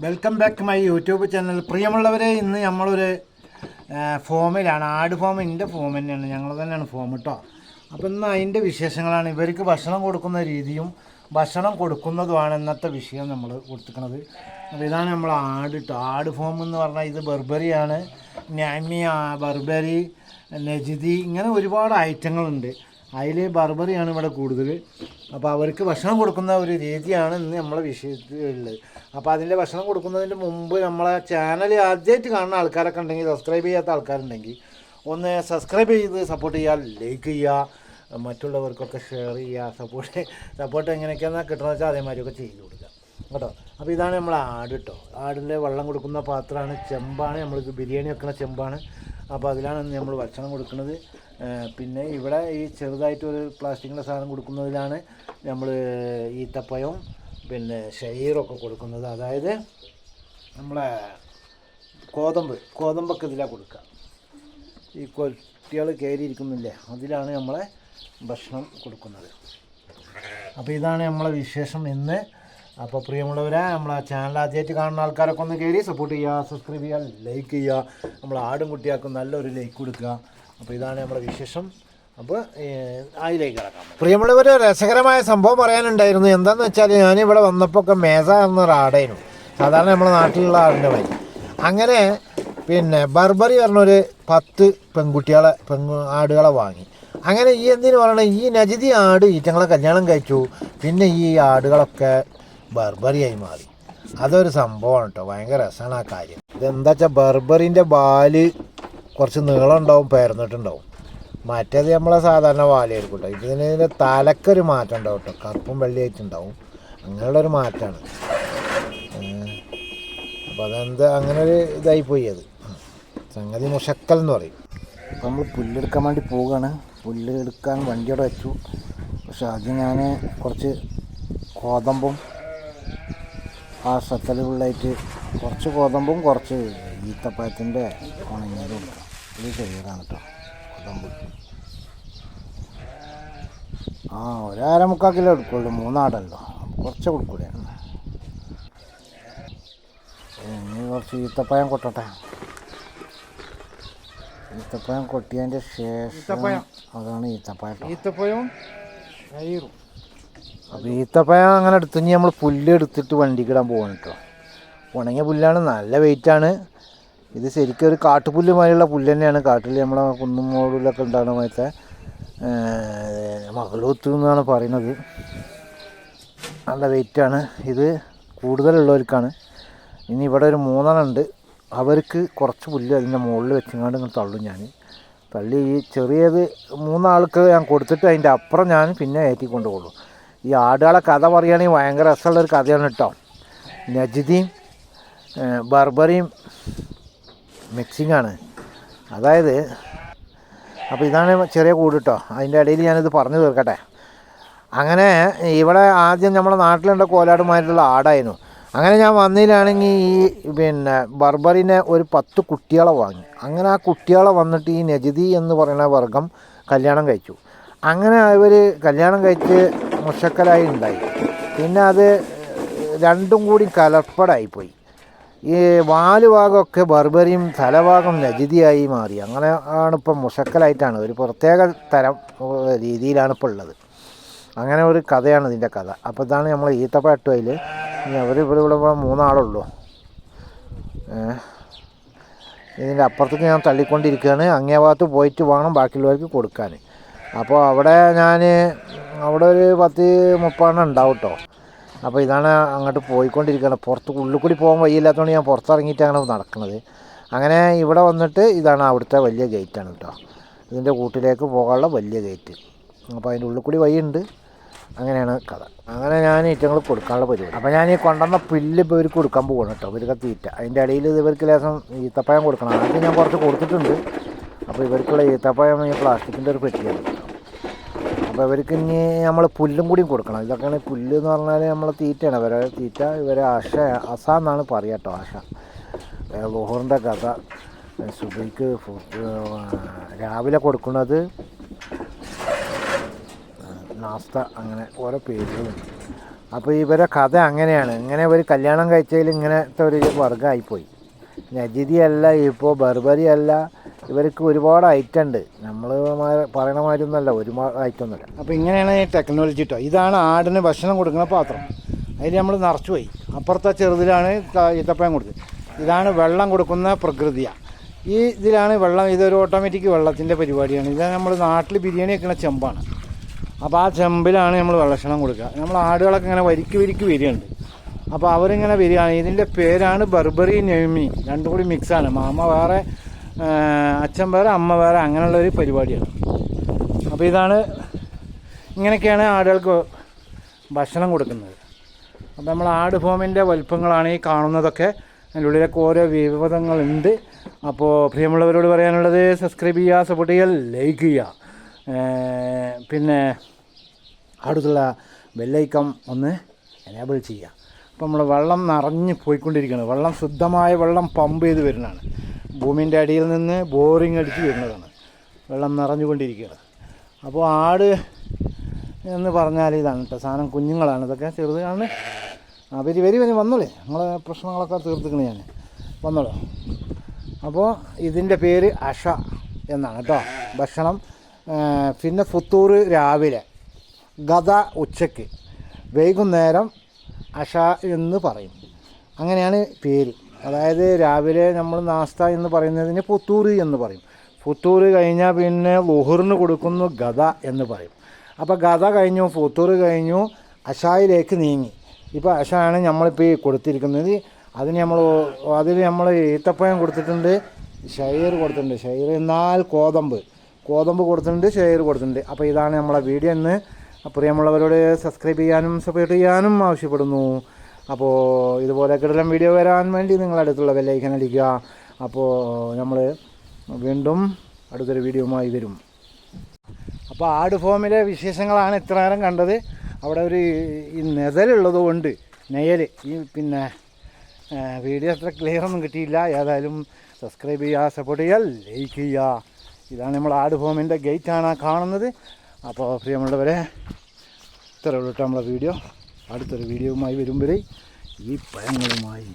Welcome back my YouTube channel പ്രിയമുള്ളവരെ ഇന്ന് നമ്മളൊരു ഫോമിലാണ്. ആട് ഫോം എന്റെ ഫോം തന്നെയാണ്. ഞങ്ങൾ തന്നെയാണ് ഫോം കേട്ടോ അപ്പോൾ ഇന്ന് അതിന്റെ വിശേഷങ്ങളാണ്. ഇവർക്ക് ഭക്ഷണം കൊടുക്കുന്ന രീതിയും ഭക്ഷണം കൊടുക്കുന്നതുമാണ് ഇന്നത്തെ വിഷയം നമ്മൾ കൊടുത്തിരിക്കുന്നത്. അപ്പോൾ ഇതാണ് നമ്മൾ ആട് കേട്ടോ ആട് ഫോം എന്ന് പറഞ്ഞാൽ ഇത് ബർബറിയാണ്. നാമിയ ബർബറി നജിതി ഇങ്ങനെ ഒരുപാട് ഐറ്റങ്ങളുണ്ട്. അതിൽ ബർബറിയാണ് ഇവിടെ കൂടുതൽ. അപ്പോൾ അവർക്ക് ഭക്ഷണം കൊടുക്കുന്ന ഒരു രീതിയാണ് ഇന്ന് നമ്മളെ വിഷയത്തിലുള്ളത്. അപ്പോൾ അതിന്റെ ഭക്ഷണം കൊടുക്കുന്നതിന് മുമ്പ് നമ്മളെ ചാനൽ ആദ്യമായിട്ട് കാണുന്ന ആൾക്കാരൊക്കെ ഉണ്ടെങ്കിൽ സബ്സ്ക്രൈബ് ചെയ്യാത്ത ആൾക്കാരുണ്ടെങ്കിൽ ഒന്ന് സബ്സ്ക്രൈബ് ചെയ്ത് സപ്പോർട്ട് ചെയ്യുക ലൈക്ക് ചെയ്യുക മറ്റുള്ളവർക്കൊക്കെ ഷെയർ ചെയ്യുക സപ്പോർട്ട് സപ്പോർട്ട് എങ്ങനെയൊക്കെയാണ് കിട്ടണമെന്ന് വെച്ചാൽ അതേമാതിരിയൊക്കെ ചെയ്ത് കൊടുക്കുക. കേട്ടോ? അപ്പോൾ ഇതാണ് നമ്മൾ ആട് കേട്ടോ ആടിന്റെ വെള്ളം കൊടുക്കുന്ന പാത്രമാണ് ചെമ്പാണ്. നമ്മൾക്ക് ബിരിയാണി വെക്കുന്ന ചെമ്പാണ്. അപ്പോൾ അതിലാണ് നമ്മൾ ഭക്ഷണം കൊടുക്കുന്നത്. പിന്നെ ഇവിടെ ഈ ചെറുതായിട്ട് ഒരു പ്ലാസ്റ്റിക്കിന്റെ സാധനം കൊടുക്കുന്നതിലാണ് നമ്മൾ ഈത്തപ്പഴവും പിന്നെ ഷെയറൊക്കെ കൊടുക്കുന്നത്. അതായത് നമ്മളെ കോതമ്പ് കോതമ്പൊക്കെ ഇതിലാണ് കൊടുക്കുക ഈ കുട്ടികൾ കയറിയിരിക്കുന്നില്ലേ അതിലാണ് നമ്മളെ ഭക്ഷണം കൊടുക്കുന്നത്. അപ്പോൾ ഇതാണ് നമ്മളെ വിശേഷം ഇന്ന്. അപ്പോൾ പ്രിയമുള്ളവരെ നമ്മളെ ചാനൽ ആദ്യമായിട്ട് കാണുന്ന ആൾക്കാരൊക്കെ ഒന്ന് കയറി സപ്പോർട്ട് ചെയ്യുക സബ്സ്ക്രൈബ് ചെയ്യുക ലൈക്ക് ചെയ്യുക. നമ്മൾ ആടും കുട്ടിയാക്കും നല്ലൊരു ലൈക്ക് കൊടുക്കുക. അപ്പോൾ ഇതാണ് നമ്മുടെ വിശേഷം. അപ്പോൾ അതിലേക്ക് കിടക്കാം. പ്രിയമുള്ളവർ രസകരമായ സംഭവം പറയാനുണ്ടായിരുന്നു. എന്താണെന്ന് വെച്ചാൽ ഞാനിവിടെ വന്നപ്പോൾ ഒക്കെ മേസ എന്നൊരു ആടായിരുന്നു സാധാരണ നമ്മുടെ നാട്ടിലുള്ള ആടിന്റെ മാതിരി അങ്ങനെ പിന്നെ ബർബറി പറഞ്ഞൊരു പത്ത് പെൺകുട്ടികളെ പെൺകു ആടുകളെ വാങ്ങി. അങ്ങനെ ഈ എന്തിനു പറയണേ? ഈ നജിതി ആട് ഈറ്റങ്ങളെ കല്യാണം കഴിച്ചു. പിന്നെ ഈ ആടുകളൊക്കെ ബർബറിയായി മാറി. അതൊരു സംഭവമാണ് കേട്ടോ. ഭയങ്കര രസമാണ് ആ കാര്യം. ഇതെന്താ വെച്ചാൽ ബർബറിന്റെ ബാൽ കുറച്ച് നീളം ഉണ്ടാവും പേർന്നിട്ടുണ്ടാവും മറ്റേത് നമ്മളെ സാധാരണ വാലായിരിക്കും കേട്ടോ. ഇതിന് തലക്കൊരു മാറ്റം ഉണ്ടാവും കേട്ടോ. കറുപ്പും വെള്ളിയായിട്ടുണ്ടാവും അങ്ങനെയുള്ളൊരു മാറ്റമാണ്. അപ്പോൾ അതെന്ത് അങ്ങനെ ഒരു ഇതായി അത്. സംഗതി മുഷക്കൽ എന്ന് പറയും. നമ്മൾ പുല്ലെടുക്കാൻ വേണ്ടി പോവുകയാണ്. പുല്ല് എടുക്കാൻ വണ്ടിയോടെ വെച്ചു. പക്ഷെ ആദ്യം ഞാൻ കുറച്ച് കോതമ്പും ആ സത്തലുള്ളായിട്ട് കുറച്ച് കോതമ്പും കുറച്ച് ഈത്തപ്പഴത്തിന്റെ ഉണങ്ങിയതും ഉണ്ട് ഇത് ചെറിയതാണ് കേട്ടോ കോതമ്പ് ആ ഒരര മുക്കാൽ കിലോ എടുക്കുള്ളൂ. മൂന്നാടല്ലോ. കുറച്ച് കൊടുക്കൂലേ ഇനി കുറച്ച് ഈത്തപ്പഴം കൊട്ടട്ടെ. ഈത്തപ്പഴം കൊട്ടിയതിന്റെ ശേഷം. അതാണ് ഈത്തപ്പഴം ഈത്തപ്പഴം അപ്പം അപ്പോൾ ഈത്തപ്പഴം അങ്ങനെ എടുത്തു നമ്മൾ പുല്ല് എടുത്തിട്ട് വണ്ടിക്കിടാൻ പോകണം കേട്ടോ ഉണങ്ങിയ പുല്ലാണ്. നല്ല വെയിറ്റാണ് ഇത് ശരിക്കും ഒരു കാട്ടുപുല്ല് മാതിരിയുള്ള പുല്ല് തന്നെയാണ്. കാട്ടിൽ നമ്മളെ കുന്നും മോളിലൊക്കെ ഉണ്ടാകുന്ന പോലത്തെ മകളൂത്ത് എന്നാണ് പറയുന്നത്. നല്ല വെയിറ്റാണ് ഇത് കൂടുതലുള്ളവർക്കാണ്. ഇനി ഇവിടെ ഒരു മൂന്നെണ്ണം ഉണ്ട്. അവർക്ക് കുറച്ച് പുല്ല് അതിന്റെ മുകളിൽ വെച്ചങ്ങാണ്ട് ഇങ്ങനെ തള്ളും ഞാൻ തള്ളി ഈ ചെറിയത് മൂന്നാൾക്ക് ഞാൻ കൊടുത്തിട്ട് അതിന്റെ അപ്പുറം ഞാൻ പിന്നെ ഏറ്റി കൊണ്ടുപോകുള്ളൂ ഈ ആടുകളെ കഥ പറയുകയാണെങ്കിൽ ഭയങ്കര രസമുള്ളൊരു കഥയാണ് കേട്ടോ. നജിദിയും ബർബറിയും മിക്സിംഗ് ആണ് അതായത് അപ്പോൾ ഇതാണ് ചെറിയ കൂട് കേട്ടോ അതിന്റെ ഇടയിൽ ഞാനിത് പറഞ്ഞു തീർക്കട്ടെ. അങ്ങനെ ഇവിടെ ആദ്യം നമ്മുടെ നാട്ടിലുണ്ട കോലാടുമായിട്ടുള്ള ആടായിരുന്നു. അങ്ങനെ ഞാൻ വന്നതിലാണെങ്കിൽ ഈ പിന്നെ ബർബറിനെ ഒരു പത്ത് കുട്ടികളെ വാങ്ങി. അങ്ങനെ ആ കുട്ടികളെ വന്നിട്ട് ഈ നജതി എന്ന് പറയുന്ന വർഗം കല്യാണം കഴിച്ചു. അങ്ങനെ അവർ കല്യാണം കഴിച്ച് മുഷക്കലായി ഉണ്ടായി. പിന്നെ അത് രണ്ടും കൂടി കലർപ്പടായിപ്പോയി. ഈ വാൽ ഭാഗമൊക്കെ ബർബറിയും തലഭാഗം നജിതിയായി മാറി. അങ്ങനെ ആണ് ഇപ്പം മുഷക്കലായിട്ടാണ്. ഒരു പ്രത്യേക തരം രീതിയിലാണ് ഇപ്പോൾ ഉള്ളത്. അങ്ങനെ ഒരു കഥയാണ് ഇതിന്റെ കഥ. അപ്പോൾ ഇതാണ് നമ്മൾ ഈത്തപ്പാട്ടുവയിൽ അവർ ഇവിടെ ഇവിടെ മൂന്നാളുള്ളൂ. ഇതിന്റെ അപ്പുറത്തേക്ക് ഞാൻ തള്ളിക്കൊണ്ടിരിക്കുകയാണ്. അങ്ങേ ഭാഗത്ത് പോയിട്ട് വേണം ബാക്കിയുള്ളവർക്ക് കൊടുക്കാൻ. അപ്പോൾ അവിടെ ഞാൻ അവിടെ ഒരു പത്ത് മുപ്പെണ്ണം ഉണ്ടാവും കേട്ടോ. അപ്പോൾ ഇതാണ് അങ്ങോട്ട് പോയിക്കൊണ്ടിരിക്കുന്നത്. പുറത്ത് ഉള്ളിൽ കൂടി പോകാൻ വയ്യില്ലാത്തതുകൊണ്ട് ഞാൻ പുറത്തിറങ്ങിയിട്ടാണ് നടക്കുന്നത്. അങ്ങനെ ഇവിടെ വന്നിട്ട് ഇതാണ് അവിടുത്തെ വലിയ ഗേറ്റാണ് കേട്ടോ. ഇതിന്റെ കൂട്ടിലേക്ക് പോകാനുള്ള വലിയ ഗേറ്റ് അപ്പോൾ അതിന്റെ ഉള്ളിൽ കൂടി വഴിയുണ്ട്. അങ്ങനെയാണ് കഥ. അങ്ങനെ ഞാൻ ഈറ്റങ്ങൾ കൊടുക്കാനുള്ള പരിപാടി. അപ്പോൾ ഞാൻ ഈ കൊണ്ടുവന്ന പുല്ല് ഇപ്പോൾ ഇവർക്ക് കൊടുക്കാൻ പോകണം കേട്ടോ. ഇവർക്ക് തീറ്റ. അതിന്റെ ഇടയിൽ ഇവർക്ക് ലേശം ഈത്തപ്പഴം കൊടുക്കണം. ആദ്യം ഞാൻ കുറച്ച് കൊടുത്തിട്ടുണ്ട്. അപ്പോൾ ഇവർക്കുള്ള ഈത്തപ്പഴം ഈ പ്ലാസ്റ്റിക്കിന്റെ ഒരു പെട്ടിയാണ്. അപ്പോൾ ഇവർക്ക് ഇനി നമ്മൾ പുല്ലും കൂടി കൊടുക്കണം. ഇതൊക്കെയാണ് പുല്ല് എന്ന് പറഞ്ഞാൽ നമ്മൾ തീറ്റയാണ്. ഇവരെ തീറ്റ ഇവരെ ആശ അസ എന്നാണ് പറയുക കേട്ടോ ആശ. ലോഹറിന്റെ കഥ. സുബിക്ക് രാവിലെ കൊടുക്കുന്നത് നാസ്ത അങ്ങനെ ഓരോ പേരുകളുണ്ട് അപ്പോൾ ഇവരെ കഥ അങ്ങനെയാണ്. ഇങ്ങനെ ഒരു കല്യാണം കഴിച്ചതിൽ ഇങ്ങനത്തെ ഒരു വർഗമായിപ്പോയി നജിതി അല്ല ഇപ്പോൾ ബർബറി അല്ല ഇവർക്ക് ഒരുപാട് ഐറ്റം ഉണ്ട്. നമ്മൾ പറയണ മാതിരി ഒന്നല്ല ഒരുപാട് ഐറ്റം ഒന്നുമില്ല. അപ്പോൾ ഇങ്ങനെയാണ് ഈ ടെക്നോളജി കേട്ടോ ഇതാണ് ആടിന് ഭക്ഷണം കൊടുക്കുന്ന പാത്രം. അതിൽ നമ്മൾ നിറച്ചു പോയി അപ്പുറത്തെ ചെറുതിലാണ് ഈത്തപ്പയം കൊടുത്തത്. ഇതാണ് വെള്ളം കൊടുക്കുന്ന പ്രകൃതിയാണ് ഈ ഇതിലാണ് വെള്ളം ഇതൊരു ഓട്ടോമാറ്റിക് വെള്ളത്തിന്റെ പരിപാടിയാണ്. ഇത് നമ്മൾ നാട്ടിൽ ബിരിയാണി വെക്കുന്ന ചെമ്പാണ്. അപ്പോൾ ആ ചെമ്പിലാണ് നമ്മൾ വെള്ളക്ഷണം കൊടുക്കുക. നമ്മൾ ആടുകളൊക്കെ ഇങ്ങനെ വരിക്ക് വരിക്ക് വരികയുണ്ട്. അപ്പോൾ അവരിങ്ങനെ വരികയാണ്. ഇതിന്റെ പേരാണ് ബർബറി നെയ്മി രണ്ടും കൂടി മിക്സാണ് മാമ വേറെ അച്ഛൻ വേറെ അമ്മ വേറെ അങ്ങനെയുള്ള ഒരു പരിപാടിയാണ്. അപ്പോൾ ഇതാണ് ഇങ്ങനെയൊക്കെയാണ് ആടുകൾക്ക് ഭക്ഷണം കൊടുക്കുന്നത്. അപ്പോൾ നമ്മൾ ആട് ഫോമിന്റെ വലിപ്പങ്ങളാണ് ഈ കാണുന്നതൊക്കെ. അതിന്റെ ഉള്ളിലൊക്കെ ഓരോ വിവാദങ്ങളുണ്ട് അപ്പോൾ പ്രിയമുള്ളവരോട് പറയാനുള്ളത് സബ്സ്ക്രൈബ് ചെയ്യുക സപ്പോർട്ട് ചെയ്യുക ലൈക്ക് ചെയ്യുക. പിന്നെ അടുത്തുള്ള ബെല്ലൈക്കം ഒന്ന് എനേബിൾ ചെയ്യുക. അപ്പോൾ നമ്മൾ വെള്ളം നിറഞ്ഞ് പോയിക്കൊണ്ടിരിക്കുകയാണ്. വെള്ളം ശുദ്ധമായ വെള്ളം പമ്പ് ചെയ്ത് വരുന്നതാണ്. ഭൂമിന്റെ അടിയിൽ നിന്ന് ബോറിങ് അടിച്ച് വരുന്നതാണ്. വെള്ളം നിറഞ്ഞുകൊണ്ടിരിക്കുകയാണ്. അപ്പോൾ ആട് എന്ന് പറഞ്ഞാൽ ഇതാണ് കേട്ടോ സാധനം. കുഞ്ഞുങ്ങളാണ് ഇതൊക്കെ ചെറുതാണ് ആ വരി വരി വരി വന്നോളേ. നിങ്ങളെ പ്രശ്നങ്ങളൊക്കെ തീർത്തിക്കണേ ഞാൻ. വന്നോളൂ. അപ്പോൾ ഇതിന്റെ പേര് അഷ എന്നാണ് കേട്ടോ. ഭക്ഷണം പിന്നെ ഫുത്തൂർ രാവിലെ ഗത ഉച്ചയ്ക്ക്. വൈകുന്നേരം അഷ എന്ന് പറയും. അങ്ങനെയാണ് പേര്. അതായത് രാവിലെ നമ്മൾ നാസ്ത എന്ന് പറയുന്നതിന് പുത്തൂറ് എന്ന് പറയും. പുത്തൂറ് കഴിഞ്ഞാൽ പിന്നെ ലുഹറിന് കൊടുക്കുന്നു ഗത എന്ന് പറയും. അപ്പോൾ ഗത കഴിഞ്ഞു പുത്തൂറ് കഴിഞ്ഞു അഷായിലേക്ക് നീങ്ങി. ഇപ്പോൾ അഷാണ് നമ്മളിപ്പോൾ ഈ കൊടുത്തിരിക്കുന്നത്. അതിന് നമ്മൾ അതിൽ നമ്മൾ ഈത്തപ്പഴം കൊടുത്തിട്ടുണ്ട് ഷെയർ കൊടുത്തിട്ടുണ്ട്. ഷെയർ എന്നാൽ കോതമ്പ്. കോതമ്പ് കൊടുത്തിട്ടുണ്ട് ഷെയർ കൊടുത്തിട്ടുണ്ട്. അപ്പോൾ ഇതാണ് നമ്മളെ വീഡിയോ എന്ന് പ്രിയമുള്ളവരോട് സബ്സ്ക്രൈബ് ചെയ്യാനും സപ്പോർട്ട് ചെയ്യാനും ആവശ്യപ്പെടുന്നു. അപ്പോൾ ഇതുപോലെ കിടലം വീഡിയോ വരാൻ വേണ്ടി നിങ്ങൾ അടുത്തുള്ള ബെല്ലൈക്കൻ അടിക്കുക. അപ്പോൾ നമ്മൾ വീണ്ടും അടുത്തൊരു വീഡിയോയുമായി വരും. അപ്പോൾ ആട് ഫോമിലെ വിശേഷങ്ങളാണ് ഇത്ര നേരം കണ്ടത്. അവിടെ ഒരു ഈ നെതലുള്ളത് കൊണ്ട് നെയൽ ഈ പിന്നെ വീഡിയോ അത്ര ക്ലിയർ ഒന്നും കിട്ടിയില്ല. ഏതായാലും സബ്സ്ക്രൈബ് ചെയ്യുക സപ്പോർട്ട് ചെയ്യുക ലൈക്ക് ചെയ്യുക. ഇതാണ് നമ്മൾ ആട് ഫോമിന്റെ ഗേറ്റാണ് കാണുന്നത്. അപ്പോൾ പ്രിയമുള്ളവരെ ഇത്ര ഉള്ളൂ നമ്മളെ വീഡിയോ അടുത്തൊരു വീഡിയോയുമായി വരുമ്പോഴേ ഈ പഴങ്ങളുമായി